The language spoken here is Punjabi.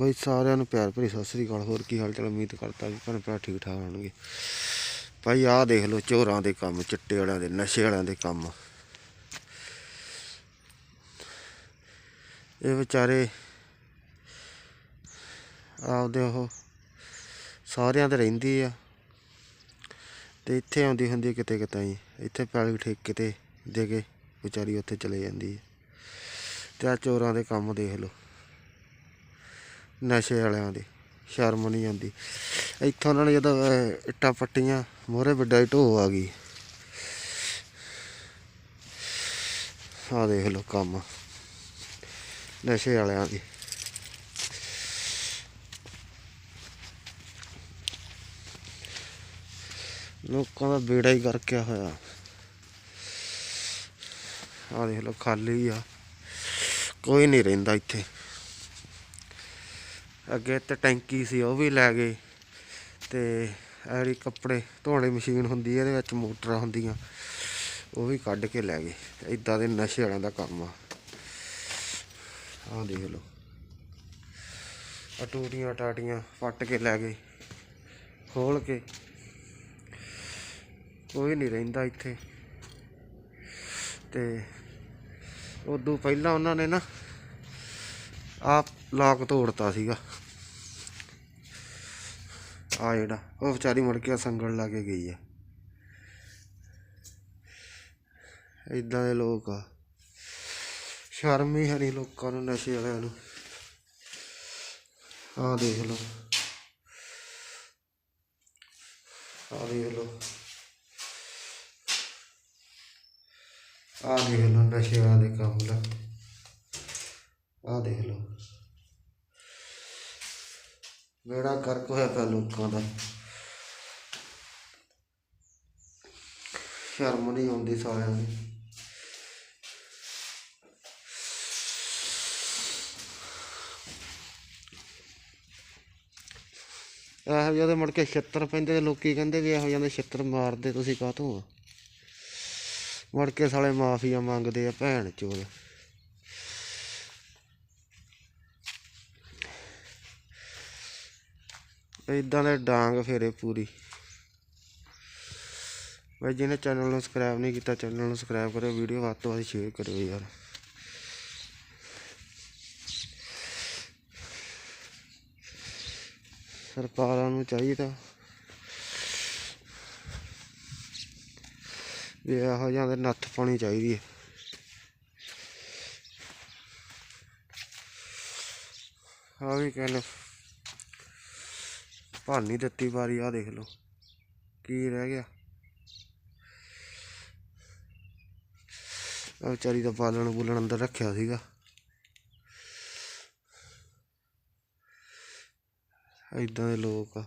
ਬਾਈ ਸਾਰਿਆਂ ਨੂੰ ਪਿਆਰ ਭਰੀ ਸਤਿ ਸ੍ਰੀ ਅਕਾਲ, ਹੋਰ ਕੀ ਹਾਲ ਚਾਲ? ਉਮੀਦ ਕਰਦਾ ਕਿ ਭੈਣ ਭਰਾ ਠੀਕ ਠਾਕ ਹੋਣਗੇ। ਭਾਈ ਆਹ ਦੇਖ ਲਓ ਚੋਰਾਂ ਦੇ ਕੰਮ, ਚਿੱਟੇ ਵਾਲਿਆਂ ਦੇ, ਨਸ਼ੇ ਵਾਲਿਆਂ ਦੇ ਕੰਮ। ਇਹ ਵਿਚਾਰੇ ਆਪਦੇ ਉਹ ਸਾਰਿਆਂ 'ਤੇ ਰਹਿੰਦੀ ਆ। ਤੇ ਇੱਥੇ ਆਉਂਦੀ ਹੁੰਦੀ ਕਿਤੇ ਕਿਤੇ ਹੀ। ਇੱਥੇ ਪੈਲੀ ਠੇਕੇ ਤੇ ਦੇ ਕੇ ਵਿਚਾਰੀ ਉੱਥੇ ਚਲੇ ਜਾਂਦੀ ਹੈ ਤੇ ਆ ਚੋਰਾਂ ਦੇ ਕੰਮ ਦੇਖ ਲਓ। ਨਸ਼ੇ ਵਾਲਿਆਂ ਦੀ, ਸ਼ਰਮ ਨਹੀਂ ਆਉਂਦੀ। ਇੱਥੋਂ ਉਹਨਾਂ ਨੇ ਜਦੋਂ ਇੱਟਾਂ ਪੱਟੀਆਂ, ਮੋਹਰੇ ਵੱਡਾ ਢੋ ਆ ਗਈ। ਆ ਦੇਖ ਲਓ ਕੰਮ, ਨਸ਼ੇ ਵਾਲਿਆਂ ਦੀ। ਲੋਕਾਂ ਦਾ ਬੇੜਾ ਹੀ ਕਰਕੇ ਹੋਇਆ। ਆ ਦੇਖ ਲਓ, ਖਾਲੀ ਆ। ਕੋਈ ਨਹੀਂ ਰਹਿੰਦਾ ਇੱਥੇ। ਅੱਗੇ ਤੇ ਟੈਂਕੀ ਸੀ, ਉਹ ਵੀ ਲੈ ਗਏ। ਤੇ ਐੜੀ ਕੱਪੜੇ ਧੋਣ ਵਾਲੀ ਮਸ਼ੀਨ ਹੁੰਦੀ ਹੈ ਇਹਦੇ ਵਿੱਚ ਮੋਟਰਾਂ ਹੁੰਦੀਆਂ, ਉਹ ਵੀ ਕੱਢ ਕੇ ਲੈ ਗਏ। ਇਦਾਂ ਦੇ ਨਸ਼ੇ ਵਾਲਿਆਂ ਦਾ ਕੰਮ ਆ। ਆਹ ਦੇਖ ਲਓ। ਟੂਟੀਆਂ ਟਾਟੀਆਂ ਪੱਟ ਕੇ ਲੈ ਗਏ ਖੋਲ ਕੇ। ਕੋਈ ਨਹੀਂ ਰਹਿੰਦਾ ਇੱਥੇ। ਤੇ ਉਦੋਂ ਪਹਿਲਾਂ ਉਹਨਾਂ ਨੇ ਨਾ ਆਪ ਲਾਕ ਤੋੜਤਾ ਸੀਗਾ। ਆ ਜਿਹੜਾ, ਉਹ ਵਿਚਾਰੀ ਮੁੜ ਕੇ ਸੰਗਲ ਲਾ ਕੇ ਗਈ ਆ। ਇਦਾਂ ਦੇ ਲੋਕ ਆ। ਸ਼ਰਮ ਹੀ ਹੈ ਲੋਕਾਂ ਨੂੰ, ਨਸ਼ੇ ਵਾਲਿਆਂ ਨੂੰ। ਆ ਦੇਖ ਲਓ। ਆਹ ਦੇਖ ਲਓ। ਆਹ ਦੇਖ ਲਓ ਨਸ਼ੇ ਵਾਲਿਆਂ ਦੇ ਕੰਮ ਦਾ। ਆਹ ਦੇਖ ਲਓ। ਮੇਰਾ ਕਰਕ ਹੋਇਆ ਪਿਆ ਲੋਕਾਂ ਦਾ। ਸ਼ਰਮ ਨਹੀਂ ਆਉਂਦੀ ਸਾਰਿਆਂ ਨੂੰ। ਇਹੋ ਜਿਹੇ ਦੇ ਮੁੜ ਕੇ ਛਿੱਤਰ ਪੈਂਦੇ ਤੇ ਲੋਕੀ ਕਹਿੰਦੇ ਵੀ ਇਹੋ ਜਿਹੇ ਦੇ ਛਿੱਤਰ ਮਾਰਦੇ ਤੁਸੀਂ ਕਾਹਤੋਂ ਆ? ਮੁੜ ਕੇ ਸਾਲੇ ਮਾਫੀਆ ਮੰਗਦੇ ਆ ਭੈਣ ਚੋਦ। ਇਦਾਂ ਦੇ ਡਾਂਗ ਫੇਰੇ ਪੂਰੀ। ਬਾਈ ਜਿਹਨੇ ਚੈਨਲ ਨੂੰ ਸਬਸਕ੍ਰਾਈਬ ਨਹੀਂ ਕੀਤਾ ਚੈਨਲ ਨੂੰ ਸਬਸਕ੍ਰਾਈਬ ਕਰਿਓ ਵੀਡੀਓ ਵੱਧ ਤੋਂ ਵੱਧ ਸ਼ੇਅਰ ਕਰਿਓ ਯਾਰ। ਸਰਕਾਰਾਂ ਨੂੰ ਚਾਹੀਦਾ ਵੀ ਇਹੋ ਜਿਹਾ ਦੇ ਨੱਥ ਪਾਉਣੀ ਚਾਹੀਦੀ ਹੈ ਆ ਵੀ ਕਹਿੰਦੇ ਭਾਨੀ ਦਿੱਤੀ ਵਾਰੀ ਆ ਦੇਖ ਲਓ ਕੀ ਰਹਿ ਗਿਆ। ਆ ਵਿਚਾਰੀ ਦਾ ਪਾਲਣ ਬੁਲਣ ਅੰਦਰ ਰੱਖਿਆ ਸੀਗਾ। ਇਦਾਂ ਦੇ ਲੋਕ ਆ।